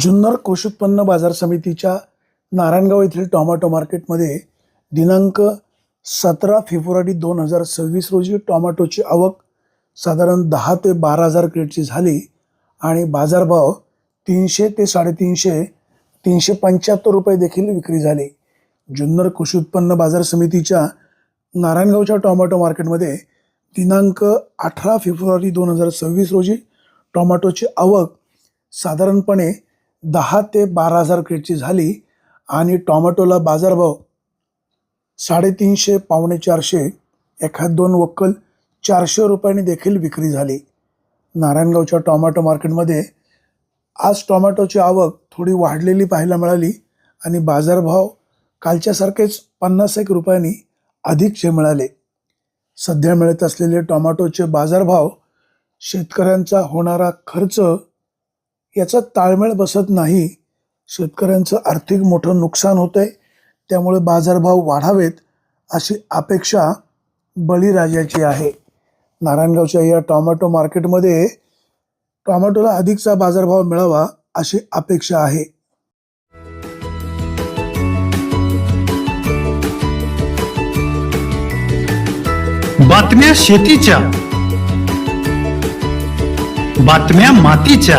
जुन्नर कृषी उत्पन्न बाजार समितीच्या नारायणगाव येथील टोमॅटो मार्केटमध्ये दिनांक सतरा फेब्रुवारी दोन हजार सव्वीस रोजी टॉमॅटोची आवक साधारण दहा ते बारा हजार क्रेटची झाली आणि बाजारभाव तीनशे ते साडेतीनशे तीनशे पंच्याहत्तर रुपये देखील विक्री झाली. जुन्नर कृषी उत्पन्न बाजार समितीच्या नारायणगावच्या टोमॅटो मार्केटमध्ये दिनांक अठरा फेब्रुवारी दोन हजार सव्वीस रोजी टोमॅटोची आवक साधारणपणे दहा ते बारा हजार क्रेटची झाली आणि टॉमॅटोला बाजारभाव साडेतीनशे पावणे चारशे एखाद दोन वक्कल चारशे रुपयांनी देखील विक्री झाली. नारायणगावच्या टोमॅटो मार्केटमध्ये आज टोमॅटोची आवक थोडी वाढलेली पाहायला मिळाली आणि बाजारभाव कालच्यासारखेच पन्नास एक रुपयांनी अधिकचे मिळाले. सध्या मिळत असलेले टोमॅटोचे बाजारभाव शेतकऱ्यांचा होणारा खर्च याचा ताळमेळ बसत नाही. शेतकऱ्यांचं आर्थिक मोठं नुकसान होतं आहे त्यामुळे बाजारभाव वाढावेत अशी अपेक्षा बळीराजाची आहे. नारायणगावच्या या टोमॅटो मार्केटमध्ये टोमॅटोला अधिकचा बाजारभाव मिळावा अशी अपेक्षा आहे. बातम्या शेतीच्या बातम्या मातीच्या